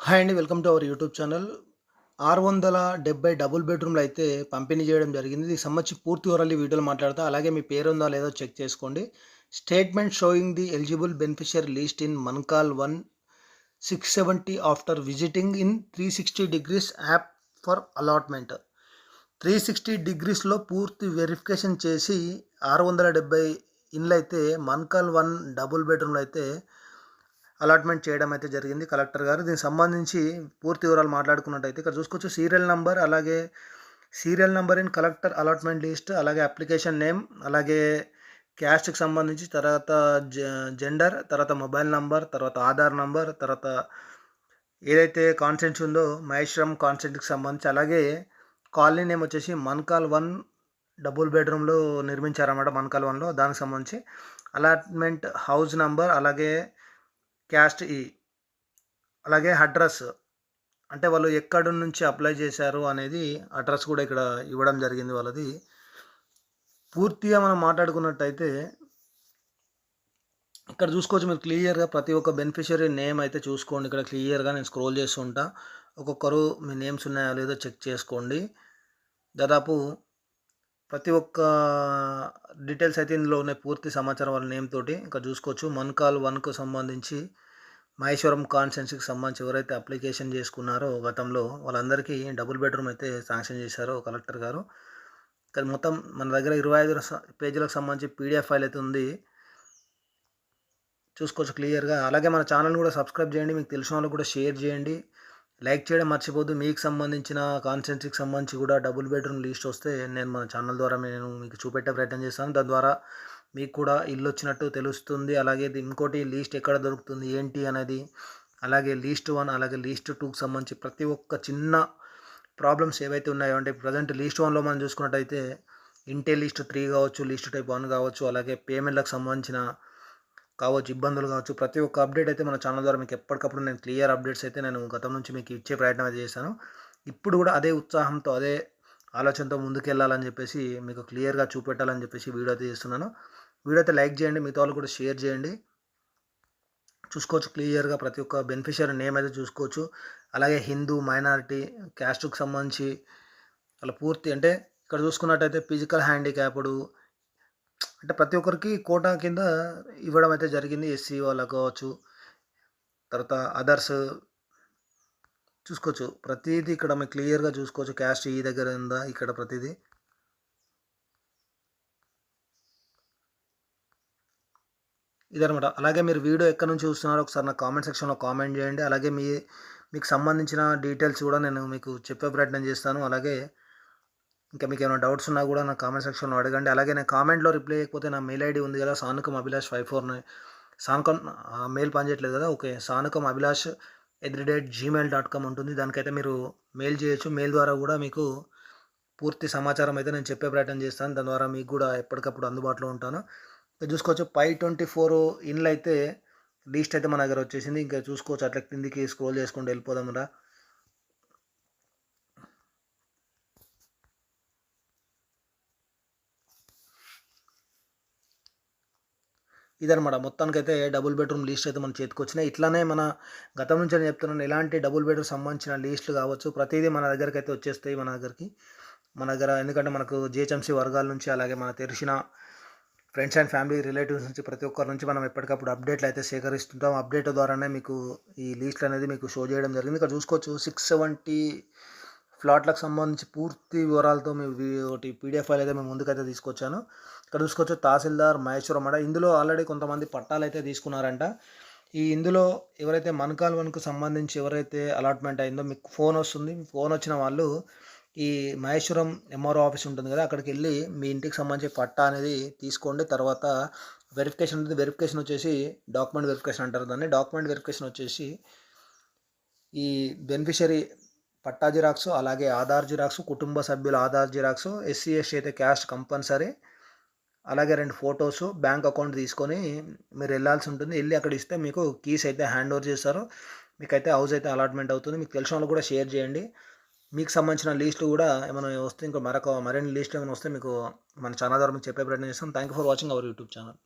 Hi అండి welcome to our YouTube channel ఆరు వందల డెబ్బై డబుల్ బెడ్రూమ్లు అయితే పంపిణీ చేయడం జరిగింది. దీనికి సంబంధించి పూర్తి వివరాలు వీడియోలు వీడియోలో మాట్లాడతా. అలాగే మీ పేరు ఉందా లేదో చెక్ చేసుకోండి. Statement showing the eligible beneficiary list in Mankal one six seventy after visiting in three sixty degrees app for allotment three sixty డిగ్రీస్లో పూర్తి వెరిఫికేషన్ చేసి ఆరు వందల డెబ్బై ఇండ్లు అయితే మన్కాల్ వన్ డబుల్ బెడ్రూమ్లు అయితే అలాట్మెంట్ చేయడం అయితే జరిగింది. కలెక్టర్ గారు దీనికి సంబంధించి పూర్తి వివరాలు మాట్లాడుకున్నట్టయితే ఇక్కడ చూసుకోవచ్చు. సీరియల్ నంబర్ అలాగే serial number in collector allotment list అలాగే అప్లికేషన్ నేమ్ అలాగే క్యాస్ట్కి సంబంధించి తర్వాత జెండర్ తర్వాత మొబైల్ నంబర్ తర్వాత ఆధార్ నంబర్ తర్వాత ఏదైతే కాన్సెంట్స్ ఉందో మహేశ్వరం కాన్సెంట్కి సంబంధించి అలాగే కాలనీ నేమ్ వచ్చేసి మన్కాల్ వన్ డబుల్ బెడ్రూమ్లో నిర్మించారన్నమాట మన్కాల్ వన్లో. దానికి సంబంధించి అలాట్మెంట్ హౌస్ నంబర్ అలాగే క్యాస్ట్ ఈ. అలాగే అడ్రస్. అంటే వాళ్ళు ఎక్కడి నుంచి అప్లై చేశారు అనేది అడ్రస్ కూడా ఇక్కడ ఇవ్వడం జరిగింది వాళ్ళది. పూర్తిగా మనం మాట్లాడుకున్నట్టయితే ఇక్కడ చూసుకోవచ్చు మీరు క్లియర్గా ప్రతి ఒక్క బెనిఫిషియరీ నేమ్ అయితే చూసుకోండి. ఇక్కడ క్లియర్గా నేను స్క్రోల్ చేస్తుంటా. ఒక్కొక్కరు మీ నేమ్స్ ఉన్నాయో లేదో చెక్ చేసుకోండి. దాదాపు ప్రతి ఒక్క డీటెయిల్స్ అయితే ఇందులో ఉన్నాయి. పూర్తి సమాచారం వాళ్ళ నేమ్ తోటి ఇంకా చూసుకోవచ్చు. మన్కాల్ వన్కు సంబంధించి మహేశ్వరం కాన్సెన్సీకి సంబంధించి ఎవరైతే అప్లికేషన్ చేసుకున్నారో గతంలో వాళ్ళందరికీ డబుల్ బెడ్రూమ్ అయితే శాంక్షన్ చేశారో కలెక్టర్ గారు. కానీ మొత్తం మన దగ్గర ఇరవై ఐదు పేజీలకు సంబంధించి పీడిఎఫ్ ఫైల్ అయితే ఉంది. చూసుకోవచ్చు క్లియర్గా. అలాగే మన ఛానల్ కూడా సబ్స్క్రైబ్ చేయండి. మీకు తెలిసిన వాళ్ళు కూడా షేర్ చేయండి. లైక్ చేయడం మర్చిపోద్దు మీకు సంబంధించిన కాన్సెన్సీకి సంబంధించి కూడా డబుల్ బెడ్రూమ్ లిస్ట్ వస్తే నేను మన ఛానల్ ద్వారా నేను మీకు చూపెట్టే ప్రయత్నం చేస్తాను. దాని ద్వారా మీకు కూడా ఇల్లు వచ్చినట్టు తెలుస్తుంది. అలాగే ఇంకోటి లీస్ట్ ఎక్కడ దొరుకుతుంది ఏంటి అనేది అలాగే లీస్ట్ వన్ అలాగే లీస్ట్ టూకి సంబంధించి ప్రతి ఒక్క చిన్న ప్రాబ్లమ్స్ ఏవైతే ఉన్నాయో అంటే ప్రజెంట్ లీస్ట్ వన్లో మనం చూసుకున్నట్టయితే ఇంటే లిస్ట్ త్రీ కావచ్చు లిస్ట్ టైప్ వన్ కావచ్చు అలాగే పేమెంట్లకు సంబంధించిన కావచ్చు ఇబ్బందులు కావచ్చు ప్రతి ఒక్క అప్డేట్ అయితే మన ఛానల్ ద్వారా మీకు ఎప్పటికప్పుడు నేను క్లియర్ అప్డేట్స్ అయితే నేను గతం నుంచి మీకు ఇచ్చే ప్రయత్నం అయితే చేశాను. ఇప్పుడు కూడా అదే ఉత్సాహంతో అదే ఆలోచనతో ముందుకెళ్ళాలని చెప్పేసి మీకు క్లియర్గా చూపెట్టాలని చెప్పేసి వీడియో అయితే చేస్తున్నాను. వీడియో అయితే లైక్ చేయండి మిగతా వాళ్ళు కూడా షేర్ చేయండి. చూసుకోవచ్చు క్లియర్గా ప్రతి ఒక్క బెనిఫిషియరీ నేమ్ అయితే చూసుకోవచ్చు. అలాగే హిందూ మైనారిటీ క్యాస్ట్కి సంబంధించి అలా పూర్తి అంటే ఇక్కడ చూసుకున్నట్టయితే ఫిజికల్ హ్యాండిక్యాప్డ్ అంటే ప్రతి ఒక్కరికి కోటా కింద ఇవ్వడం అయితే జరిగింది. ఎస్సీ వాళ్ళకు కావచ్చు తర్వాత అదర్స్ చూసుకోవచ్చు. ప్రతిదీ ఇక్కడ మీకు క్లియర్గా చూసుకోవచ్చు. క్యాస్ట్ ఈ దగ్గర ఉందా ఇక్కడ ప్రతిదీ. ఇదనమాట అలాగే మీరు వీడియో ఎక్కడి నుంచి చూస్తున్నారో ఒకసారి నా కామెంట్ సెక్షన్లో కామెంట్ చేయండి. అలాగే మీ మీకు సంబంధించిన డీటెయిల్స్ కూడా నేను మీకు చెప్పే ప్రయత్నం చేస్తాను. అలాగే ఇంకా మీకు ఏమైనా డౌట్స్ ఉన్నా కూడా నా కామెంట్ సెక్షన్లో అడగండి. అలాగే నేను కామెంట్లో రిప్లై చేయకపోతే నా మెయిల్ ఐడి ఉంది కదా సానుకం అభిలాష్ ఫైవ్ ఫోర్ నైన్ సానుకం మెయిల్ పనిచేయట్లేదు కదా? Okay సానుకం Abhilash at the rate Gmail dot com ఉంటుంది. దానికైతే మీరు మెయిల్ చేయొచ్చు. మెయిల్ ద్వారా కూడా మీకు పూర్తి సమాచారం అయితే నేను చెప్పే ప్రయత్నం చేస్తాను. దాని ద్వారా మీకు కూడా ఎప్పటికప్పుడు అందుబాటులో ఉంటాను. చూసుకోవచ్చు పై ట్వంటీ ఫోర్ ఇన్లు అయితే లిస్ట్ అయితే మన దగ్గర వచ్చేసింది. ఇంకా చూసుకోవచ్చు అట్లా కిందికి స్క్రోల్ చేసుకుంటూ వెళ్ళిపోదాం రా. ఇదనమాట మొత్తానికైతే డబుల్ బెడ్రూమ్ లీస్ట్ అయితే మన చేతికి వచ్చినాయి. ఇట్లానే మన గతం నుంచి నేను చెప్తున్నాను ఎలాంటి డబుల్ బెడ్రూమ్ సంబంధించిన లీస్టులు కావచ్చు ప్రతిదీ మన దగ్గరికి అయితే వచ్చేస్తాయి మన దగ్గరికి. మన దగ్గర ఎందుకంటే మనకు జిహెచ్ఎంసీ వర్గాల నుంచి అలాగే మన తెలిసిన ఫ్రెండ్స్ అండ్ ఫ్యామిలీ రిలేటివ్స్ నుంచి ప్రతి ఒక్కరి నుంచి మనం ఎప్పటికప్పుడు అప్డేట్లు అయితే సేకరిస్తుంటాం. అప్డేట్ ద్వారానే మీకు ఈ లీస్ట్లు అనేది మీకు షో చేయడం జరిగింది. ఇక్కడ చూసుకోవచ్చు సిక్స్ సెవెంటీ ఫ్లాట్లకు సంబంధించి పూర్తి వివరాలతో మీ ఒకటి పీడిఎఫ్ ఫైల్ అయితే మేము ముందుకైతే తీసుకొచ్చాను. ఇక్కడ చూసుకోవచ్చు తహసీల్దార్ మహేశ్వరం అట ఇందులో ఆల్రెడీ కొంతమంది పట్టాలు అయితే తీసుకున్నారంట. ఈ ఇందులో ఎవరైతే మన్కాల్ వన్కు సంబంధించి ఎవరైతే అలాట్మెంట్ అయిందో మీకు ఫోన్ వస్తుంది. ఫోన్ వచ్చిన వాళ్ళు ఈ మహేశ్వరం ఎంఆర్ఓ ఆఫీస్ ఉంటుంది కదా అక్కడికి వెళ్ళి మీ ఇంటికి సంబంధించి పట్టా అనేది తీసుకోండి. తర్వాత వెరిఫికేషన్ ఉంటుంది వెరిఫికేషన్ వచ్చేసి డాక్యుమెంట్ వెరిఫికేషన్ అంటారు దాన్ని. డాక్యుమెంట్ వెరిఫికేషన్ వచ్చేసి ఈ బెనిఫిషరీ పట్టా జిరాక్స్ అలాగే ఆధార్ జిరాక్స్ కుటుంబ సభ్యుల ఆధార్ జిరాక్స్ ఎస్సీ ఎస్టీ అయితే క్యాష్ కంపల్సరీ అలాగే రెండు ఫొటోస్ బ్యాంక్ అకౌంట్ తీసుకొని మీరు వెళ్ళాల్సి ఉంటుంది. వెళ్ళి అక్కడ ఇస్తే మీకు కీస్ అయితే హ్యాండ్ ఓవర్ చేస్తారు. మీకైతే హౌస్ అయితే అలాట్మెంట్ అవుతుంది. మీకు తెలిసిన వాళ్ళు కూడా షేర్ చేయండి. మీకు సంబంధించిన లిస్టులు కూడా ఏమైనా వస్తే ఇంకా మరొక మరిన్ని లిస్ట్ ఏమైనా వస్తే మీకు మన ఛానల్ ద్వారా మీకు చెప్పే ప్రయత్నం చేస్తాం. Thank you for watching our YouTube channel